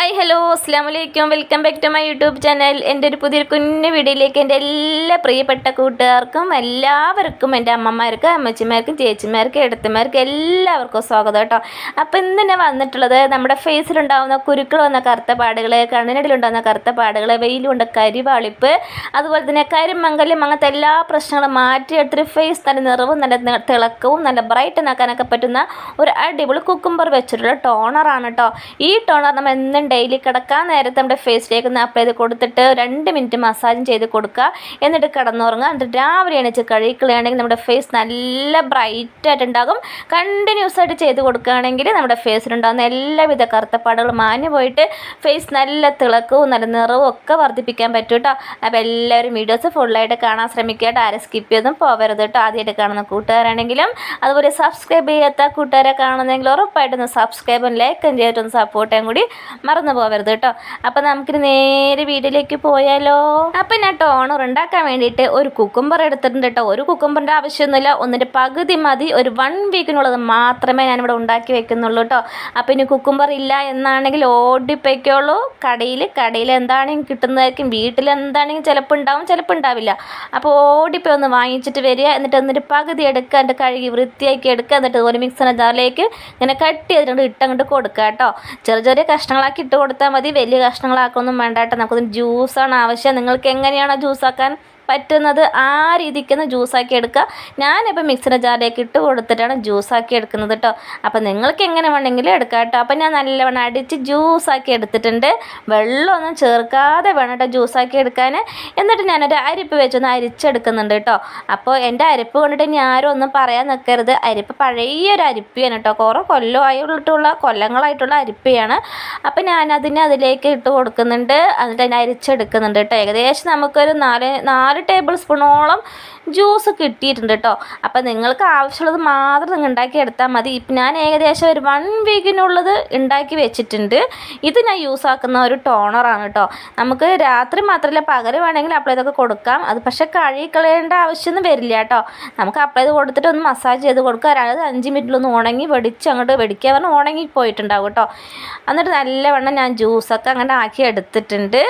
Hi hello അസ്സാം വലൈക്കും welcome back to my YouTube channel. എന്റെ ഒരു പുതിയൊരു കുഞ്ഞു വീഡിയോയിലേക്ക് എന്റെ എല്ലാ പ്രിയപ്പെട്ട കൂട്ടുകാർക്കും എല്ലാവർക്കും എന്റെ അമ്മമാർക്കും അമ്മച്ചിമാർക്കും ചേച്ചിമാർക്കും എടുത്തമാർക്കും എല്ലാവർക്കും സ്വാഗതം കേട്ടോ. അപ്പോൾ ഇന്ന് തന്നെ വന്നിട്ടുള്ളത് നമ്മുടെ ഫേസിലുണ്ടാകുന്ന കുരുക്കൾ വന്ന കറുത്ത പാടുകൾ കണ്ണിനടിയിലുണ്ടാകുന്ന കറുത്ത പാടുകൾ വെയിലുണ്ട് കരിവാളിപ്പ് അതുപോലെ തന്നെ കരിമംഗല്യം അങ്ങനത്തെ എല്ലാ പ്രശ്നങ്ങളും മാറ്റിയെടുത്തിട്ട് ഫേസ് നല്ല നിറവും നല്ല തിളക്കവും നല്ല ബ്രൈറ്റൻ ആക്കാനൊക്കെ പറ്റുന്ന ഒരു അടിപൊളി കുക്കുംബർ വെച്ചിട്ടുള്ള ടോണറാണ് കേട്ടോ. ഈ ടോണർ നമ്മൾ എന്നും ഡെയിലി കിടക്കാൻ നേരത്തെ നമ്മുടെ ഫേസിലേക്ക് ഒന്ന് അപ്ലൈ ചെയ്ത് കൊടുത്തിട്ട് രണ്ട് മിനിറ്റ് മസാജും ചെയ്ത് കൊടുക്കുക. എന്നിട്ട് കിടന്നുറങ്ങുക. എന്നിട്ട് രാവിലെ എണീച്ച് കഴുകിക്കളയാണെങ്കിൽ നമ്മുടെ ഫേസ് നല്ല ബ്രൈറ്റ് ആയിട്ടുണ്ടാകും. കണ്ടിന്യൂസ് ആയിട്ട് ചെയ്ത് കൊടുക്കുകയാണെങ്കിൽ നമ്മുടെ ഫേസിലുണ്ടാകുന്ന എല്ലാവിധ കറുത്തപ്പാടുകളും മാഞ്ഞു പോയിട്ട് ഫേസ് നല്ല തിളക്കവും നല്ല നിറവും ഒക്കെ വർദ്ധിപ്പിക്കാൻ പറ്റും കേട്ടോ. അപ്പോൾ എല്ലാവരും വീഡിയോസ് ഫുള്ളായിട്ട് കാണാൻ ശ്രമിക്കുക കേട്ടോ. ആരും സ്കിപ്പ് ചെയ്തും പോകരുത് കേട്ടോ. ആദ്യമായിട്ട് കാണുന്ന കൂട്ടുകാരാണെങ്കിലും അതുപോലെ സബ്സ്ക്രൈബ് ചെയ്യാത്ത കൂട്ടുകാരെ കാണുന്നെങ്കിൽ ഉറപ്പായിട്ടൊന്ന് സബ്സ്ക്രൈബും ലൈക്കും ചെയ്തിട്ടൊന്ന് സപ്പോർട്ടും കൂടി മറന്നു പോകരുത് കേട്ടോ അപ്പം നമുക്കിനി നേരെ വീട്ടിലേക്ക് പോയാലോ? അപ്പം ഞാൻ ടോണർ ഉണ്ടാക്കാൻ വേണ്ടിയിട്ട് ഒരു കുക്കുംബർ എടുത്തിട്ടുണ്ട് കേട്ടോ ഒരു കുക്കുംബറിന്റെ ആവശ്യമൊന്നുമില്ല. ഒന്നിന്റെ പകുതി മതി. ഒരു വൺ വീക്കിനുള്ളത് മാത്രമേ ഞാനിവിടെ ഉണ്ടാക്കി വെക്കുന്നുള്ളൂ കേട്ടോ അപ്പം ഇനി കുക്കുംബർ ഇല്ല എന്നാണെങ്കിൽ ഓടിപ്പോയ്ക്കോളൂ. കടയിൽ കടയിൽ എന്താണെങ്കിലും കിട്ടുന്നതായിരിക്കും. വീട്ടിൽ എന്താണെങ്കിലും ചിലപ്പോൾ ഉണ്ടാവും ചിലപ്പോൾ ഉണ്ടാവില്ല. അപ്പോൾ ഓടിപ്പോയി ഒന്ന് വാങ്ങിച്ചിട്ട് വരിക. എന്നിട്ട് എന്നിട്ട് പകുതി എടുക്കുക. എന്നിട്ട് കഴുകി വൃത്തിയാക്കി എടുക്കുക. എന്നിട്ട് ഒരു മിക്സിന്റെ ജാറിലേക്ക് ഇങ്ങനെ കട്ട് ചെയ്തിട്ട് ഇട്ടങ്ങോട്ട് കൊടുക്കുക കേട്ടോ ചെറിയ ചെറിയ കഷ്ണങ്ങളാക്കി ഇട്ട് കൊടുത്താൽ മതി. വലിയ കഷ്ണങ്ങളാക്കൊന്നും വേണ്ട കേട്ടോ നമുക്കൊന്ന് ജ്യൂസാണ് ആവശ്യം. നിങ്ങൾക്ക് എങ്ങനെയാണോ ജ്യൂസാക്കാൻ പറ്റുന്നത് ആ രീതിക്കൊന്ന് ജ്യൂസാക്കി എടുക്കുക. ഞാനിപ്പോൾ മിക്സിയുടെ ജാറിലേക്ക് ഇട്ട് കൊടുത്തിട്ടാണ് ജ്യൂസാക്കി എടുക്കുന്നത് കേട്ടോ. അപ്പോൾ നിങ്ങൾക്ക് എങ്ങനെ വേണമെങ്കിലും എടുക്കാം കേട്ടോ. അപ്പോൾ ഞാൻ നല്ലവണ്ണം അടിച്ച് ജ്യൂസാക്കി എടുത്തിട്ടുണ്ട്. വെള്ളമൊന്നും ചേർക്കാതെ വേണം കേട്ടോ ജ്യൂസാക്കി എടുക്കാൻ. എന്നിട്ട് ഞാനൊരു അരിപ്പ് വെച്ചൊന്ന് അരിച്ചെടുക്കുന്നുണ്ട് കേട്ടോ. അപ്പോൾ എന്റെ അരിപ്പ് കൊണ്ടിട്ട് ഇനി ആരും ഒന്നും പറയാൻ നിൽക്കരുത്. അരിപ്പ് പഴയ ഒരു അരിപ്പിയാണ് കേട്ടോ. കുറേ കൊല്ലമായിട്ടുള്ള കൊല്ലങ്ങളായിട്ടുള്ള അരിപ്പിയാണ്. അപ്പോൾ ഞാൻ അതിനെ അതിലേക്ക് ഇട്ട് കൊടുക്കുന്നുണ്ട്. എന്നിട്ട് അതിനെ അരിച്ചെടുക്കുന്നുണ്ട് കേട്ടോ. ഏകദേശം നമുക്കൊരു നാല് നാല് ടേബിൾ സ്പൂണോളം ജ്യൂസ് കിട്ടിയിട്ടുണ്ട് കേട്ടോ അപ്പോൾ നിങ്ങൾക്ക് ആവശ്യമുള്ളത് മാത്രം നിങ്ങൾ ഉണ്ടാക്കി എടുത്താൽ മതി. ഇപ്പം ഞാൻ ഏകദേശം ഒരു വൺ വീക്കിനുള്ളത് ഉണ്ടാക്കി വെച്ചിട്ടുണ്ട്. ഇത് ഞാൻ യൂസ് ആക്കുന്ന ഒരു ടോണറാണ് കേട്ടോ നമുക്ക് രാത്രി മാത്രമല്ല പകരം വേണമെങ്കിൽ അപ്ലൈ ചെയ്തൊക്കെ കൊടുക്കാം. അത് പക്ഷേ കഴുകി കളയേണ്ട ആവശ്യമൊന്നും വരില്ല കേട്ടോ നമുക്ക് അപ്ലൈ ചെയ്ത് കൊടുത്തിട്ട് ഒന്ന് മസാജ് ചെയ്ത് കൊടുക്കുക. അതായത് അഞ്ച് മിനിറ്റിലൊന്ന് ഉണങ്ങി വെടിച്ച് അങ്ങോട്ട് വെടിക്കുക. പറഞ്ഞാൽ ഉണങ്ങി പോയിട്ടുണ്ടാവും കേട്ടോ എന്നിട്ട് നല്ലവണ്ണം ഞാൻ ജ്യൂസൊക്കെ അങ്ങനെ ആക്കി എടുത്തിട്ടുണ്ട്.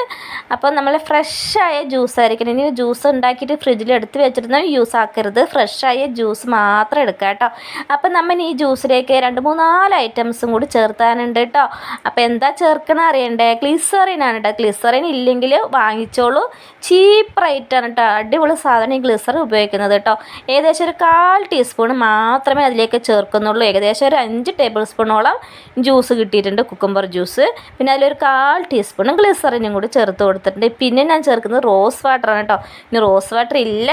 അപ്പോൾ നമ്മൾ ഫ്രഷായ ജ്യൂസ് ആയിരിക്കണം. ഇനി ജ്യൂസ് ഉണ്ടാക്കിയിട്ട് ഫ്രിഡ്ജിൽ എടുത്ത് വെച്ചിരുന്ന യൂസ് ആക്കരുത് ഫ്രഷായ ജ്യൂസ് മാത്രം എടുക്കുക കേട്ടോ. അപ്പം നമ്മൾ ഈ ജ്യൂസിലേക്ക് രണ്ട് മൂന്നാൽ ഐറ്റംസും കൂടി ചേർത്താനുണ്ട് കേട്ടോ. അപ്പോൾ എന്താ ചേർക്കണം അറിയണ്ടേ? ഗ്ലിസറിൻ ആണ് കേട്ടോ. ഗ്ലിസറിൻ ഇല്ലെങ്കിൽ വാങ്ങിച്ചോളൂ. ചീപ്പ് റേറ്റാണ് കേട്ടോ. അടിപൊളി സാധനം ഈ ഗ്ലിസറിൻ ഉപയോഗിക്കുന്നത് കേട്ടോ. ഏകദേശം ഒരു കാൽ ടീസ്പൂൺ മാത്രമേ അതിലേക്ക് ചേർക്കുന്നുള്ളൂ. ഏകദേശം ഒരു അഞ്ച് ടേബിൾ സ്പൂണോളം ജ്യൂസ് കിട്ടിയിട്ടുണ്ട് കുക്കുംബർ ജ്യൂസ് പിന്നെ അതിലൊരു കാൽ ടീസ്പൂണും ഗ്ലിസറിനും കൂടി ചേർത്ത് കൊടുത്തിട്ടുണ്ട്. പിന്നെ ഞാൻ ചേർക്കുന്നത് റോസ് വാട്ടർ ആണ് കേട്ടോ. ഇനി റോസ് വാട്ടർ ഇല്ല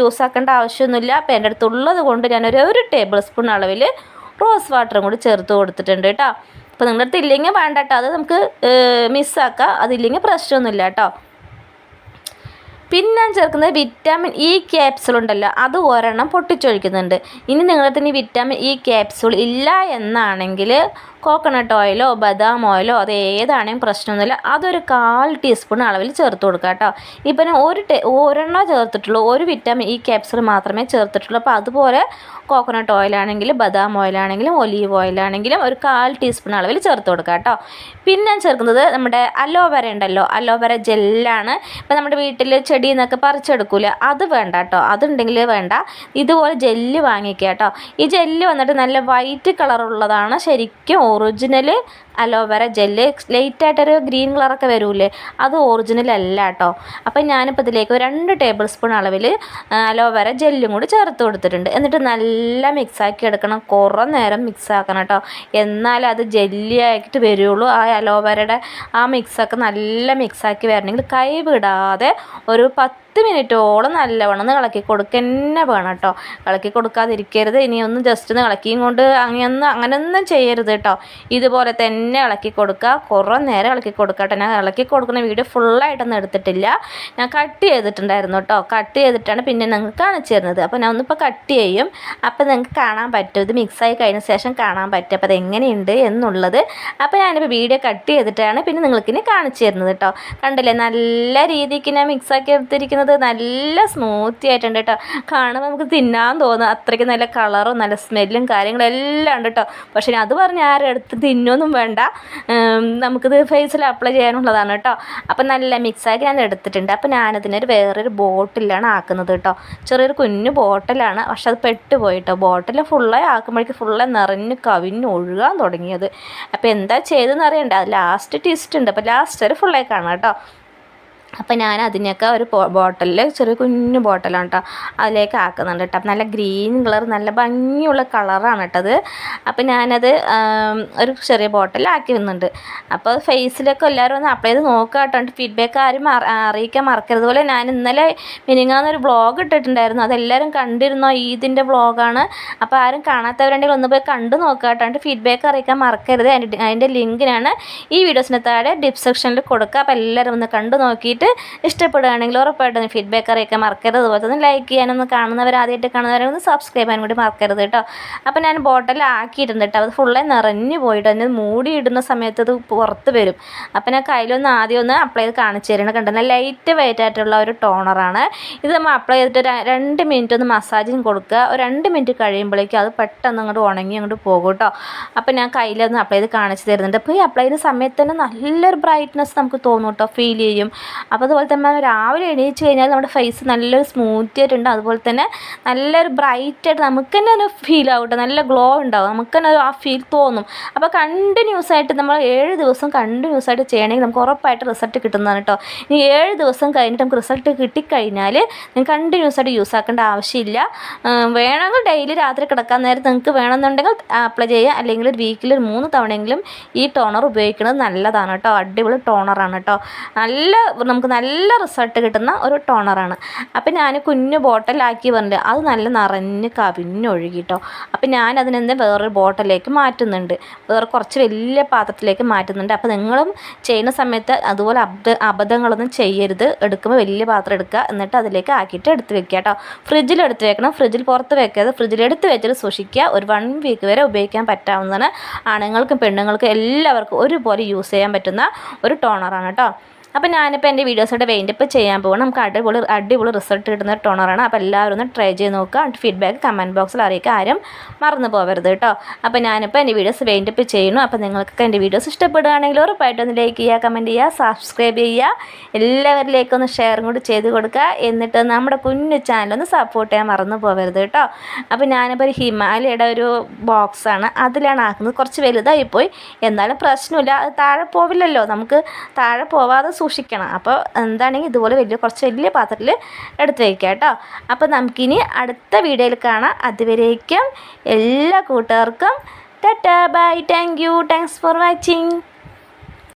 യൂസ് ആക്കേണ്ട ആവശ്യമൊന്നുമില്ല. അപ്പോൾ എന്റെ അടുത്തുള്ളത് കൊണ്ട് ഞാനൊരു ഒരു ടേബിൾ സ്പൂൺ അളവിൽ റോസ് വാട്ടറും കൂടി ചേർത്ത് കൊടുത്തിട്ടുണ്ട് കേട്ടോ. അപ്പോൾ നിങ്ങളുടെ അടുത്ത് ഇല്ലെങ്കിൽ വേണ്ട കേട്ടോ. അത് നമുക്ക് മിസ്സാക്കാം അതില്ലെങ്കിൽ പ്രശ്നമൊന്നുമില്ല കേട്ടോ. പിന്നെ ഞാൻ ചേർക്കുന്നത് വിറ്റാമിൻ ഇ ക്യാപ്സുൾ ഉണ്ടല്ലോ. അത് ഒരെണ്ണം പൊട്ടിച്ചൊഴിക്കുന്നുണ്ട്. ഇനി നിങ്ങളുടെ അടുത്ത് ഇനി വിറ്റാമിൻ ഇ ക്യാപ്സുൾ ഇല്ല എന്നാണെങ്കിൽ കോക്കനട്ട് ഓയിലോ ബദാം ഓയിലോ അത് ഏതാണെങ്കിലും പ്രശ്നമൊന്നുമില്ല. അതൊരു കാൽ ടീസ്പൂൺ അളവിൽ ചേർത്ത് കൊടുക്കുക കേട്ടോ. ഇപ്പം ഒരു ടേ ഒരെണ്ണം ചേർത്തിട്ടുള്ളൂ ഒരു വിറ്റാമിൻ ഈ ക്യാപ്സിൽ മാത്രമേ ചേർത്തിട്ടുള്ളൂ. അപ്പോൾ അതുപോലെ കോക്കനട്ട് ഓയിലാണെങ്കിലും ബദാം ഓയിലാണെങ്കിലും ഒലീവ് ഓയിലാണെങ്കിലും ഒരു കാൽ ടീസ്പൂൺ അളവിൽ ചേർത്ത് കൊടുക്കുക കേട്ടോ. പിന്നെ ഞാൻ ചേർക്കുന്നത് നമ്മുടെ അലോവേര ഉണ്ടല്ലോ അലോവേര ജെല്ലാണ് ഇപ്പം നമ്മുടെ വീട്ടിൽ ചെടിയിൽ നിന്നൊക്കെ പറിച്ചെടുക്കൂല അത് വേണ്ട കേട്ടോ. അതുണ്ടെങ്കിൽ വേണ്ട. ഇതുപോലെ ജെല്ല് വാങ്ങിക്കുക കേട്ടോ. ഈ ജെല്ല് വന്നിട്ട് നല്ല വൈറ്റ് കളറുള്ളതാണ് ശരിക്കും ഒറിജിനൽ അലോവേര ജെല്ല് ലൈറ്റായിട്ടൊരു ഗ്രീൻ കളറൊക്കെ വരൂലേ? അത് ഒറിജിനൽ അല്ല കേട്ടോ അപ്പം ഞാനിപ്പോൾ ഇതിലേക്ക് രണ്ട് ടേബിൾ സ്പൂൺ അളവിൽ അലോവേറ ജെല്ലും കൂടി ചേർത്ത് കൊടുത്തിട്ടുണ്ട്. എന്നിട്ട് നല്ല മിക്സാക്കി എടുക്കണം. കുറേ നേരം മിക്സ് ആക്കണം കേട്ടോ എന്നാലേ അത് ജെല്ലിയായിട്ട് വരുള്ളൂ. ആ അലോവേറയുടെ ആ മിക്സൊക്കെ നല്ല മിക്സാക്കി വരണമെങ്കിൽ കൈ വിടാതെ ഒരു പത്ത് മിനിറ്റോളം നല്ലവണ്ണം ഒന്ന് ഇളക്കി കൊടുക്കുക തന്നെ വേണം കേട്ടോ. ഇളക്കി കൊടുക്കാതിരിക്കരുത്. ഇനി ഒന്ന് ജസ്റ്റ് ഒന്ന് ഇളക്കിയും കൊണ്ട് അങ്ങനെയൊന്നും അങ്ങനെയൊന്നും ചെയ്യരുത് കേട്ടോ. ഇതുപോലെ തന്നെ ഇളക്കി കൊടുക്കുക. കുറേ നേരം ഇളക്കി കൊടുക്കുക കേട്ടോ ഞാൻ ഇളക്കി കൊടുക്കുന്ന വീഡിയോ ഫുള്ളായിട്ടൊന്നും എടുത്തിട്ടില്ല. ഞാൻ കട്ട് ചെയ്തിട്ടുണ്ടായിരുന്നു കേട്ടോ. കട്ട് ചെയ്തിട്ടാണ് പിന്നെ നിങ്ങൾക്ക് കാണിച്ചു തരുന്നത് അപ്പോൾ ഞാൻ ഒന്നിപ്പോൾ കട്ട് ചെയ്യും. അപ്പോൾ നിങ്ങൾക്ക് കാണാൻ പറ്റും. ഇത് മിക്സായി കഴിഞ്ഞ ശേഷം കാണാൻ പറ്റും. അപ്പോൾ അത് എങ്ങനെയുണ്ട് എന്നുള്ളത്. അപ്പോൾ ഞാനിപ്പോൾ വീഡിയോ കട്ട് ചെയ്തിട്ടാണ് പിന്നെ നിങ്ങൾക്കിനി കാണിച്ചു തരുന്നത് കേട്ടോ. കണ്ടില്ലേ? നല്ല രീതിക്ക് ഞാൻ മിക്സാക്കി എടുത്തിരിക്കുന്നത്. ആക്കുന്നത് നല്ല സ്മൂത്തി ആയിട്ടുണ്ട് കേട്ടോ കാണുമ്പോൾ നമുക്ക് തിന്നാൻ തോന്നും. അത്രയ്ക്ക് നല്ല കളറും നല്ല സ്മെല്ലും കാര്യങ്ങളും എല്ലാം ഉണ്ട് കേട്ടോ പക്ഷേ അത് പറഞ്ഞ് ആരും എടുത്ത് തിന്നൊന്നും വേണ്ട. നമുക്കിത് ഫേസിൽ അപ്ലൈ ചെയ്യാനുള്ളതാണ് കേട്ടോ അപ്പം നല്ല മിക്സാക്കി ഞാൻ എടുത്തിട്ടുണ്ട്. അപ്പം ഞാനതിനൊരു വേറൊരു ബോട്ടിലാണ് ആക്കുന്നത് കേട്ടോ ചെറിയൊരു കുഞ്ഞു ബോട്ടിലാണ് പക്ഷെ അത് പെട്ടുപോയി കേട്ടോ ബോട്ടിൽ ഫുള്ളായി ആക്കുമ്പോഴേക്കും ഫുള്ളെ നിറഞ്ഞ് കവിഞ്ഞ് ഒഴുകാൻ തുടങ്ങിയത്. അപ്പോൾ എന്താ ചെയ്തതെന്ന് അറിയണ്ട. ലാസ്റ്റ് ട്വിസ്റ്റ് ഉണ്ട്. അപ്പോൾ ലാസ്റ്റ് ഒരു ഫുള്ളായി കാണാം കേട്ടോ അപ്പം ഞാൻ അതിനൊക്കെ ഒരു ബോട്ടിലിൽ ചെറിയ കുഞ്ഞു ബോട്ടിലാണ് കേട്ടോ അതിലേക്ക് ആക്കുന്നുണ്ട് കേട്ടോ നല്ല ഗ്രീൻ കളർ നല്ല ഭംഗിയുള്ള കളറാണ് കേട്ടോ അത്. അപ്പോൾ ഞാനത് ഒരു ചെറിയ ബോട്ടിലാക്കി വരുന്നുണ്ട്. അപ്പോൾ ഫേസിലൊക്കെ എല്ലാവരും ഒന്ന് അപ്ലൈ ചെയ്ത് നോക്കുക കേട്ടോ ഫീഡ്ബാക്ക് ആരും അറിയിക്കാൻ മറക്കരുത്. പോലെ ഞാൻ ഇന്നലെ മിനിങ്ങാന്നൊരു വ്ളോഗ് ഇട്ടിട്ടുണ്ടായിരുന്നു. അതെല്ലാവരും കണ്ടിരുന്നോ? ഈദിന്റെ വ്ളോഗാണ് അപ്പോൾ ആരും കാണാത്തവരുണ്ടെങ്കിൽ ഒന്ന് പോയി കണ്ടു നോക്കുക കേട്ടോ ഫീഡ്ബാക്ക് അറിയിക്കാൻ മറക്കരുത്. അതിന്റെ അതിന്റെ ലിങ്കിനാണ് ഈ വീഡിയോസിന് താഴെ ഡിസ്ക്രിപ്ഷനിൽ കൊടുക്കുക അപ്പോൾ എല്ലാവരും ഒന്ന് കണ്ടു നോക്കിയിട്ട് ഇഷ്ടപ്പെടുകയാണെങ്കിൽ ഉറപ്പായിട്ടും ഫീഡ്ബാക്ക് അറിയിക്കാൻ മറക്കരുത്. അതുപോലെ തന്നെ ലൈക്ക് ചെയ്യാനൊന്ന് കാണുന്നവർ ആദ്യമായിട്ട് കാണുന്നവരൊന്ന് സബ്സ്ക്രൈബ് ചെയ്യാൻ കൂടി മറക്കരുത് കേട്ടോ. അപ്പോൾ ഞാൻ ബോട്ടിൽ ആക്കിയിട്ടുണ്ട് കേട്ടോ. അത് ഫുള്ളായി നിറഞ്ഞു പോയിട്ട്. അതിന് മൂടി ഇടുന്ന സമയത്ത് അത് പുറത്ത് വരും. അപ്പോൾ ഞാൻ കയ്യിലൊന്ന് ആദ്യം ഒന്ന് അപ്ലൈ ചെയ്ത് കാണിച്ചു തരണം കണ്ടോ ലൈറ്റ് വെയിറ്റ് ആയിട്ടുള്ള ഒരു ടോണറാണ് ഇത് നമ്മൾ അപ്ലൈ ചെയ്തിട്ട് രണ്ട് മിനിറ്റ് ഒന്ന് മസാജിങ് കൊടുക്കുക. ഒരു രണ്ട് മിനിറ്റ് കഴിയുമ്പോഴേക്കും അത് പെട്ടെന്ന് അങ്ങോട്ട് ഉണങ്ങി അങ്ങോട്ട് പോകും കേട്ടോ. അപ്പോൾ ഞാൻ കയ്യിലൊന്ന് അപ്ലൈ ചെയ്ത് കാണിച്ചു തരുന്നുണ്ട്. അപ്പോൾ ഈ അപ്ലൈ ചെയ്യുന്ന സമയത്ത് തന്നെ നല്ലൊരു ബ്രൈറ്റ്നസ് നമുക്ക് തോന്നും കേട്ടോ. ഫീൽ ചെയ്യും. അപ്പോൾ അതുപോലെ തന്നെ രാവിലെ എണീച്ച് കഴിഞ്ഞാൽ നമ്മുടെ ഫേസ് നല്ലൊരു സ്മൂത്തി ആയിട്ടുണ്ട്. അതുപോലെ തന്നെ നല്ലൊരു ബ്രൈറ്റ് ആയിട്ട് നമുക്ക് തന്നെ ഒരു ഫീൽ ആവട്ടെ നല്ല ഗ്ലോ ഉണ്ടാവും. നമുക്ക് തന്നെ ആ ഫീൽ തോന്നും. അപ്പോൾ കണ്ടിന്യൂസ് ആയിട്ട് നമ്മൾ ഏഴ് ദിവസം കണ്ടിന്യൂസ് ആയിട്ട് ചെയ്യണമെങ്കിൽ നമുക്ക് ഉറപ്പായിട്ട് റിസൾട്ട് കിട്ടുന്നതാണ് കേട്ടോ ഇനി ഏഴ് ദിവസം കഴിഞ്ഞിട്ട് നമുക്ക് റിസൾട്ട് കിട്ടിക്കഴിഞ്ഞാൽ നിങ്ങൾക്ക് കണ്ടിന്യൂസ് ആയിട്ട് യൂസ് ആക്കേണ്ട ആവശ്യമില്ല. വേണമെങ്കിൽ ഡെയിലി രാത്രി കിടക്കാൻ നേരം നിങ്ങൾക്ക് വേണമെന്നുണ്ടെങ്കിൽ അപ്ലൈ ചെയ്യുക. അല്ലെങ്കിൽ വീക്കിൽ ഒരു മൂന്ന് തവണയെങ്കിലും ഈ ടോണർ ഉപയോഗിക്കുന്നത് നല്ലതാണ് കേട്ടോ അടിപൊളി ടോണറാണ് കേട്ടോ നല്ല നമുക്ക് നല്ല റിസൾട്ട് കിട്ടുന്ന ഒരു ടോണറാണ് അപ്പം ഞാൻ കുഞ്ഞു ബോട്ടിലാക്കി പറഞ്ഞിട്ട് അത് നല്ല നിറഞ്ഞ് കവിഞ്ഞൊഴുകി കേട്ടോ അപ്പം ഞാൻ അതിനെന്ത് വേറൊരു ബോട്ടിലേക്ക് മാറ്റുന്നുണ്ട്. വേറെ കുറച്ച് വലിയ പാത്രത്തിലേക്ക് മാറ്റുന്നുണ്ട്. അപ്പോൾ നിങ്ങളും ചെയ്യുന്ന സമയത്ത് അതുപോലെ അബ് അബദ്ധങ്ങളൊന്നും ചെയ്യരുത്. എടുക്കുമ്പോൾ വലിയ പാത്രം എടുക്കുക. എന്നിട്ട് അതിലേക്ക് ആക്കിയിട്ട് എടുത്ത് വെക്കുക കേട്ടോ. ഫ്രിഡ്ജിൽ എടുത്ത് വെക്കണം. ഫ്രിഡ്ജിൽ പുറത്ത് വെക്കാതെ ഫ്രിഡ്ജിൽ എടുത്ത് വെച്ചിട്ട് സൂക്ഷിക്കുക. ഒരു വൺ വീക്ക് വരെ ഉപയോഗിക്കാൻ പറ്റാവുന്നതാണ്. ആണുങ്ങൾക്കും പെണ്ണുങ്ങൾക്കും എല്ലാവർക്കും ഒരുപോലെ യൂസ് ചെയ്യാൻ പറ്റുന്ന ഒരു ടോണറാണ് കേട്ടോ. അപ്പോൾ ഞാനിപ്പോൾ എന്റെ വീഡിയോസോടെ വെയിന്റപ്പ് ചെയ്യാൻ പോകണം നമുക്ക് അടിപൊളി അടിപൊളി റിസൾട്ട് കിട്ടുന്ന ടോണറാണ് അപ്പോൾ എല്ലാവരും ഒന്ന് ട്രൈ ചെയ്ത് നോക്കുക. ഫീഡ്ബാക്ക് കമന്റ് ബോക്സിൽ അറിയിക്കുക. ആരും മറന്നു പോകരുത് കേട്ടോ. അപ്പോൾ ഞാനിപ്പോൾ എന്റെ വീഡിയോസ് വെയിന്റപ്പ് ചെയ്യുന്നു. അപ്പോൾ നിങ്ങൾക്കൊക്കെ എന്റെ വീഡിയോസ് ഇഷ്ടപ്പെടുകയാണെങ്കിൽ ഉറപ്പായിട്ട് ഒന്ന് ലൈക്ക് ചെയ്യുക കമന്റ് ചെയ്യുക സബ്സ്ക്രൈബ് ചെയ്യുക. എല്ലാവരിലേക്കും ഒന്ന് ഷെയറും കൂടി ചെയ്ത് കൊടുക്കുക. എന്നിട്ട് നമ്മുടെ കുഞ്ഞു ചാനലൊന്ന് സപ്പോർട്ട് ചെയ്യാൻ മറന്നു പോകരുത് കേട്ടോ. അപ്പോൾ ഞാനിപ്പോൾ ഒരു ഹിമാലയയുടെ ഒരു ബോക്സാണ് അതിലാണ് ആക്കുന്നത്. കുറച്ച് വലുതായിപ്പോയി. എന്നാലും പ്രശ്നമില്ല. താഴെ പോവില്ലല്ലോ. നമുക്ക് താഴെ പോവാതെ സൂക്ഷിക്കണം. അപ്പോൾ എന്താണെങ്കിൽ ഇതുപോലെ വലിയ കുറച്ച് വലിയ പാത്രത്തിൽ എടുത്ത് വയ്ക്കുക കേട്ടോ. അപ്പോൾ നമുക്കിനി അടുത്ത വീഡിയോയിൽ കാണാം. അതുവരേക്കും എല്ലാ കൂട്ടുകാർക്കും tata bye thank you. Thanks for watching.